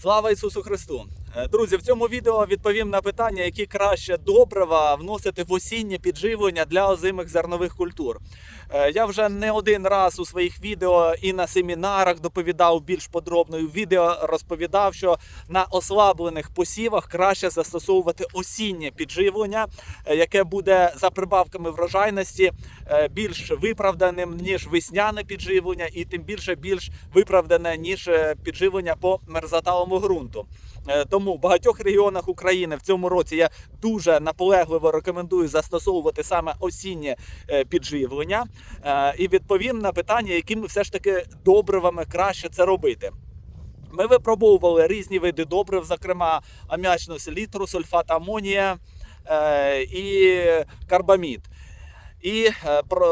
Слава Ісусу Христу! Е, Друзі, в цьому відео відповім на питання, які краще добрива вносити в осіннє підживлення для озимих зернових культур. Е, Я вже не один раз у своїх відео і на семінарах доповідав більш подробно. і в Відео розповідав, що на ослаблених посівах краще застосовувати осіннє підживлення, е, яке буде за прибавками врожайності більш виправданим ніж весняне підживлення, і тим більше більш виправдане ніж підживлення по мерзоталому ґрунту. Тому в багатьох регіонах України в цьому році я дуже наполегливо рекомендую застосовувати саме осіннє е, підживлення Е, і відповім на питання, якими все ж таки добривами краще це робити. Ми випробовували різні види добрив, зокрема аміачну селітру, сульфат амонія е, і карбамід. І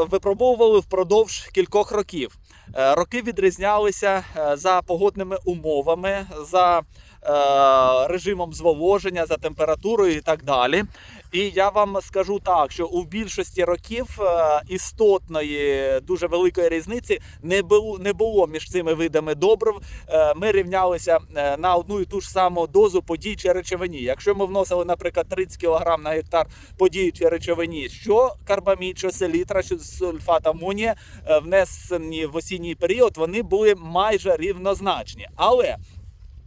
випробовували впродовж кількох років. Е, Роки відрізнялися е, за погодними умовами, за е, режимом зволоження, за температурою і так далі. І я вам скажу так, що у більшості років істотної дуже великої різниці не було, не було між цими видами добрив. Ми рівнялися на одну і ту ж саму дозу по діючій речовині. Якщо ми вносили, наприклад, 30 кг на гектар по діючій речовині, що карбамід, що селітра, що сульфат амонія внесені в осінній період, вони були майже рівнозначні. Але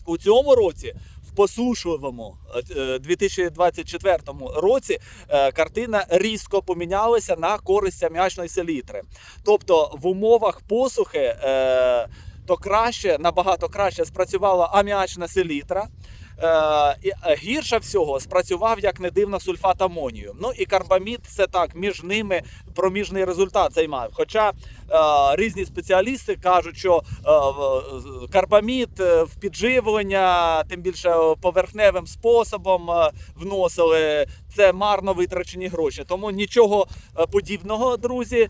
у цьому році. В посушливому е, 2024 році е, картина різко помінялася на користь аміачної селітри. Тобто в умовах посухи е, то краще, набагато краще спрацювала аміачна селітра. Е, е, гірше всього спрацював, як не дивно, сульфат амонію. Ну і карбамід це так, між ними проміжний результат займав. Хоча е, різні спеціалісти кажуть, що карбамід в підживлення, тим більше поверхневим способом вносили. Це марно витрачені гроші. Тому нічого подібного, друзі.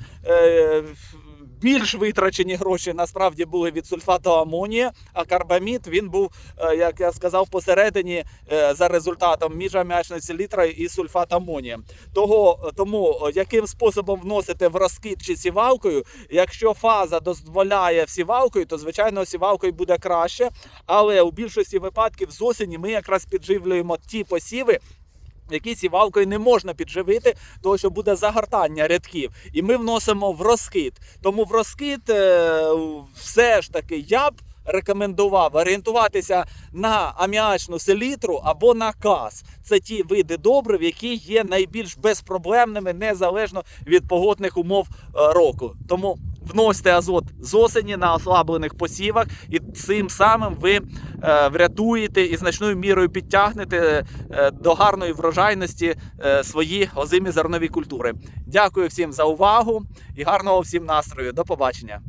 Більш витрачені гроші насправді були від сульфату амонія, а карбамід він був, е, як я сказав, посередині е, за результатом між аміачною селітрою і сульфат амонія. Того, тому яким способом вносити в розкид чи сівалкою, якщо фаза дозволяє сівалкою, то звичайно сівалкою буде краще. Але у більшості випадків з осені ми якраз підживлюємо ті посіви. Які сівалкою не можна підживити, тому що буде загортання рядків, і ми вносимо в розкид. Тому в розкид е, все ж таки я б рекомендував орієнтуватися на аміачну селітру або на каз. Це ті види добрив, які є найбільш безпроблемними незалежно від погодних умов е, року. Тому вносьте азот з осені на ослаблених посівах, і цим самим ви е, врятуєте і значною мірою підтягнете е, до гарної врожайності е, свої озимі зернові культури. Дякую всім за увагу і гарного всім настрою. До побачення.